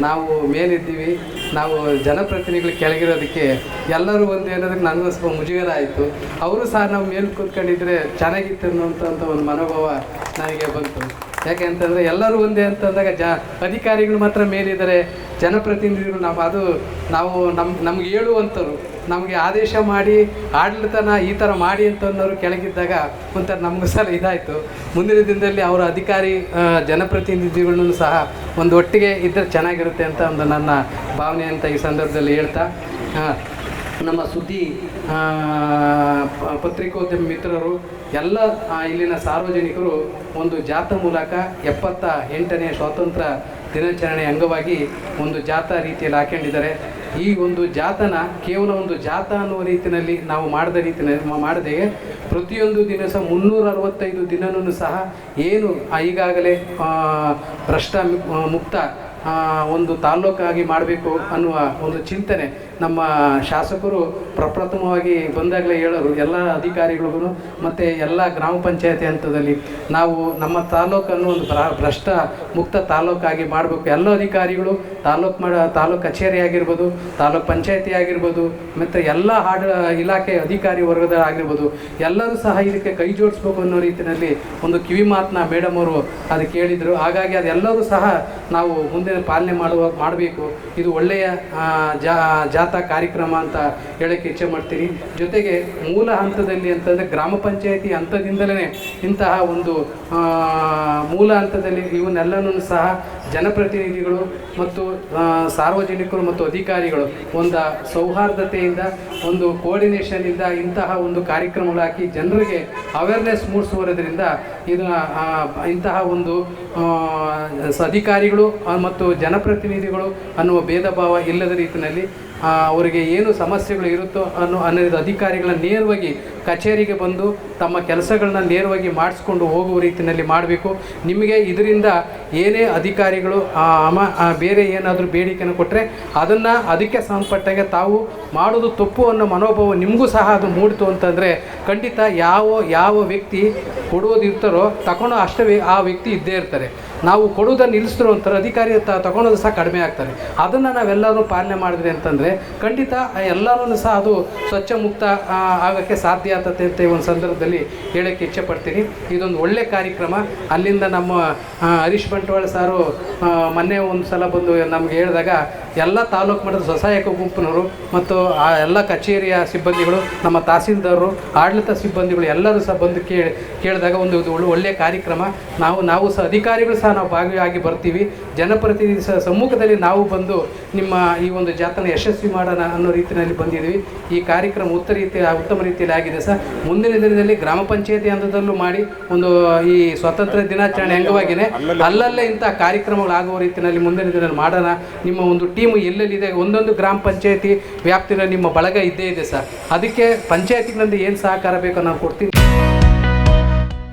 ನಾವು ಮೇಲಿದ್ದೀವಿ. ನಾವು ಜನಪ್ರತಿನಿಧಿಗಳು ಕೆಳಗಿರೋದಕ್ಕೆ ಎಲ್ಲರೂ ಒಂದು ಏನೋದಕ್ಕೆ ನನಗೂ ಸ್ವಲ್ಪ ಮುಜುಗರ ಆಯಿತು. ಅವರು ಸಹ ನಾವು ಮೇಲೆ ಕೂತ್ಕೊಂಡಿದ್ರೆ ಚೆನ್ನಾಗಿತ್ತು ಅನ್ನೋಂಥ ಒಂದು ಮನೋಭಾವ ನನಗೆ ಬಂತು. ಯಾಕೆ ಅಂತಂದರೆ ಎಲ್ಲರೂ ಒಂದೇ ಅಂತಂದಾಗ ಜ, ಅಧಿಕಾರಿಗಳು ಮಾತ್ರ ಮೇಲಿದ್ದಾರೆ. ಜನಪ್ರತಿನಿಧಿಗಳು ನಾವು, ಅದು ನಾವು ನಮ್ಮ ನಮ್ಗೆ ಹೇಳುವಂಥವ್ರು, ನಮಗೆ ಆದೇಶ ಮಾಡಿ, ಆಡಳಿತನ ಈ ಥರ ಮಾಡಿ ಅಂತ ಅನ್ನೋರು ಕೆಳಗಿದ್ದಾಗ ಒಂಥರ ನಮಗೂ ಸಲ ಇದಾಯಿತು. ಮುಂದಿನ ದಿನದಲ್ಲಿ ಅವರ ಅಧಿಕಾರಿ ಜನಪ್ರತಿನಿಧಿಗಳನ್ನೂ ಸಹ ಒಂದು ಒಟ್ಟಿಗೆ ಇದ್ದರೆ ಚೆನ್ನಾಗಿರುತ್ತೆ ಅಂತ ಒಂದು ನನ್ನ ಭಾವನೆ. ಅಂತ ಈ ಸಂದರ್ಭದಲ್ಲಿ ಹೇಳ್ತಾ ನಮ್ಮ ಸುದ್ದಿ ಪತ್ರಿಕೋದ್ಯಮ ಮಿತ್ರರು, ಎಲ್ಲ ಇಲ್ಲಿನ ಸಾರ್ವಜನಿಕರು ಒಂದು ಜಾಥಾ ಮೂಲಕ ಎಪ್ಪತ್ತ ಎಂಟನೇ ಸ್ವಾತಂತ್ರ್ಯ ದಿನಾಚರಣೆ ಅಂಗವಾಗಿ ಒಂದು ಜಾಥಾ ರೀತಿಯಲ್ಲಿ ಹಾಕೊಂಡಿದ್ದಾರೆ. ಈ ಒಂದು ಜಾತನ ಕೇವಲ ಒಂದು ಜಾತ ಅನ್ನುವ ರೀತಿಯಲ್ಲಿ ನಾವು ಮಾಡಿದ ರೀತಿಯಲ್ಲಿ ಮಾಡದೆ ಪ್ರತಿಯೊಂದು ದಿನ ಸಹ ಮುನ್ನೂರ ಅರವತ್ತೈದು ದಿನನೂ ಸಹ ಏನು ಈಗಾಗಲೇ ಭ್ರಷ್ಟ ಮುಕ್ತ ಒಂದು ತಾಲ್ಲೂಕಾಗಿ ಮಾಡಬೇಕು ಅನ್ನುವ ಒಂದು ಚಿಂತನೆ ನಮ್ಮ ಶಾಸಕರು ಪ್ರಪ್ರಥಮವಾಗಿ ಬಂದಾಗಲೇ ಹೇಳೋರು, ಎಲ್ಲ ಅಧಿಕಾರಿಗಳಿಗೂ ಮತ್ತು ಎಲ್ಲ ಗ್ರಾಮ ಪಂಚಾಯತಿ ಹಂತದಲ್ಲಿ. ನಾವು ನಮ್ಮ ತಾಲೂಕನ್ನು ಒಂದು ಭ್ರ- ಭ್ರಷ್ಟ ಮುಕ್ತ ತಾಲೂಕಾಗಿ ಮಾಡಬೇಕು. ಎಲ್ಲ ಅಧಿಕಾರಿಗಳು ತಾಲೂಕು ಮಾಡ ತಾಲೂಕು ಕಚೇರಿ ಆಗಿರ್ಬೋದು ತಾಲೂಕು ಪಂಚಾಯತಿ ಆಗಿರ್ಬೋದು, ಮತ್ತು ಎಲ್ಲ ಆಡ ಇಲಾಖೆ ಅಧಿಕಾರಿ ವರ್ಗದ ಆಗಿರ್ಬೋದು, ಎಲ್ಲರೂ ಸಹ ಇದಕ್ಕೆ ಕೈ ಜೋಡಿಸ್ಬೇಕು ಅನ್ನೋ ರೀತಿಯಲ್ಲಿ ಒಂದು ಕಿವಿ ಮಾತನ್ನ ಮೇಡಮ್ ಅವರು ಅದು ಕೇಳಿದರು. ಹಾಗಾಗಿ ಅದೆಲ್ಲರೂ ಸಹ ನಾವು ಮುಂದೆ ಪಾಲನೆ ಮಾಡುವ ಮಾಡಬೇಕು. ಇದು ಒಳ್ಳೆಯ ಜಾಥಾ ಕಾರ್ಯಕ್ರಮ ಅಂತ ಹೇಳಕ್ಕೆ ಇಚ್ಛೆ ಮಾಡ್ತೀನಿ. ಜೊತೆಗೆ ಮೂಲ ಹಂತದಲ್ಲಿ ಅಂತಂದರೆ ಗ್ರಾಮ ಪಂಚಾಯತಿ ಹಂತದಿಂದಲೇ ಇಂತಹ ಒಂದು ಮೂಲ ಹಂತದಲ್ಲಿ ಇವನ್ನೆಲ್ಲನೂ ಸಹ ಜನಪ್ರತಿನಿಧಿಗಳು ಮತ್ತು ಸಾರ್ವಜನಿಕರು ಮತ್ತು ಅಧಿಕಾರಿಗಳು ಒಂದು ಸೌಹಾರ್ದತೆಯಿಂದ, ಒಂದು ಕೋರ್ಡಿನೇಷನಿಂದ ಇಂತಹ ಒಂದು ಕಾರ್ಯಕ್ರಮಗಳು ಹಾಕಿ ಜನರಿಗೆ ಅವೇರ್ನೆಸ್ ಮೂಡಿಸುವುದರಿಂದ ಇದು ಇಂತಹ ಒಂದು ಅಧಿಕಾರಿಗಳು ಮತ್ತು ಜನಪ್ರತಿನಿಧಿಗಳು ಅನ್ನುವ ಭೇದ ಭಾವ ಇಲ್ಲದ ರೀತಿಯಲ್ಲಿ ಅವರಿಗೆ ಏನು ಸಮಸ್ಯೆಗಳು ಇರುತ್ತೋ ಅನ್ನೋ ಅನ್ನೋದು ಅಧಿಕಾರಿಗಳನ್ನ ನೇರವಾಗಿ ಕಚೇರಿಗೆ ಬಂದು ತಮ್ಮ ಕೆಲಸಗಳನ್ನ ನೇರವಾಗಿ ಮಾಡಿಸ್ಕೊಂಡು ಹೋಗುವ ರೀತಿಯಲ್ಲಿ ಮಾಡಬೇಕು. ನಿಮಗೆ ಇದರಿಂದ ಏನೇ ಅಧಿಕಾರಿಗಳು ಅಮ ಬೇರೆ ಏನಾದರೂ ಬೇಡಿಕೆಯನ್ನು ಕೊಟ್ಟರೆ ಅದನ್ನು ಅದಕ್ಕೆ ಸಂಬಂಧಪಟ್ಟಾಗೆ ತಾವು ಮಾಡೋದು ತಪ್ಪು ಅನ್ನೋ ಮನೋಭಾವ ನಿಮಗೂ ಸಹ ಅದು ಮೂಡಿತು ಅಂತಂದರೆ ಖಂಡಿತ ಯಾವ ಯಾವ ವ್ಯಕ್ತಿ ಕೊಡುವುದಿರ್ತಾರೋ ತಗೊಂಡು ಅಷ್ಟೇ ಆ ವ್ಯಕ್ತಿ ಇದ್ದೇ ಇರ್ತಾರೆ. ನಾವು ಕೊಡೋದನ್ನು ನಿಲ್ಲಿಸಿದ್ರು ಅಂತಾರೆ, ಅಧಿಕಾರಿ ತಗೊಳೋದು ಸಹ ಕಡಿಮೆ ಆಗ್ತಾರೆ. ಅದನ್ನು ನಾವೆಲ್ಲರೂ ಪಾಲನೆ ಮಾಡಿದ್ರೆ ಅಂತಂದರೆ ಖಂಡಿತ ಎಲ್ಲರೂ ಸಹ ಅದು ಸ್ವಚ್ಛ ಮುಕ್ತ ಆಗೋಕ್ಕೆ ಸಾಧ್ಯ ಆಗ್ತದೆ ಅಂತ ಒಂದು ಸಂದರ್ಭದಲ್ಲಿ ಹೇಳೋಕ್ಕೆ ಇಚ್ಛೆ ಪಡ್ತೀನಿ ಇದೊಂದು ಒಳ್ಳೆಯ ಕಾರ್ಯಕ್ರಮ. ಅಲ್ಲಿಂದ ನಮ್ಮ ಹರೀಶ್ ಬಂಟ್ವಾಳ ಸಾರು ಮೊನ್ನೆ ಒಂದು ಸಲ ಬಂದು ನಮ್ಗೆ ಹೇಳಿದಾಗ ಎಲ್ಲ ತಾಲೂಕು ಮಟ್ಟದ ಸ್ವಸಹಾಯಕ ಗುಂಪಿನವರು ಮತ್ತು ಆ ಎಲ್ಲ ಕಚೇರಿಯ ಸಿಬ್ಬಂದಿಗಳು, ನಮ್ಮ ತಹಸೀಲ್ದಾರರು, ಆಡಳಿತ ಸಿಬ್ಬಂದಿಗಳು ಎಲ್ಲರೂ ಸಹ ಬಂದು ಕೇಳಿ, ಕೇಳಿದಾಗ ಒಂದು ಒಳ್ಳೆಯ ಕಾರ್ಯಕ್ರಮ. ನಾವು ನಾವು ಸಹ ಅಧಿಕಾರಿಗಳು ಸಹ ನಾವು ಭಾಗಿಯಾಗಿ ಬರ್ತೀವಿ. ಜನಪ್ರತಿನಿಧಿ ಸಹ ಸಮ್ಮುಖದಲ್ಲಿ ನಾವು ಬಂದು ನಿಮ್ಮ ಈ ಒಂದು ಜಾತನ ಯಶಸ್ವಿ ಮಾಡೋಣ ಅನ್ನೋ ರೀತಿಯಲ್ಲಿ ಬಂದಿದ್ದೀವಿ. ಈ ಕಾರ್ಯಕ್ರಮ ಉತ್ತ ರೀತಿ ಉತ್ತಮ ರೀತಿಯಲ್ಲಿ ಆಗಿದೆ ಸರ್. ಮುಂದಿನ ದಿನದಲ್ಲಿ ಗ್ರಾಮ ಪಂಚಾಯತಿ ಹಂತದಲ್ಲೂ ಮಾಡಿ ಒಂದು, ಈ ಸ್ವಾತಂತ್ರ್ಯ ದಿನಾಚರಣೆ ಅಂಗವಾಗಿಯೇ ಅಲ್ಲಲ್ಲೇ ಇಂಥ ಕಾರ್ಯಕ್ರಮಗಳಾಗುವ ರೀತಿಯಲ್ಲಿ ಮುಂದಿನ ದಿನದಲ್ಲಿ ಮಾಡೋಣ. ನಿಮ್ಮ ಒಂದು ಟೀಮ್ ಎಲ್ಲೆಲ್ಲಿದೆ? ಒಂದೊಂದು ಗ್ರಾಮ ಪಂಚಾಯತಿ ವ್ಯಾಪ್ತಿಯಲ್ಲಿ ನಿಮ್ಮ ಬಳಗ ಇದ್ದೇ ಇದೆ ಸರ್. ಅದಕ್ಕೆ ಪಂಚಾಯತಿಗಳಿಂದ ಏನು ಸಹಕಾರ ಬೇಕೋ ನಾವು ಕೊಡ್ತೀನಿ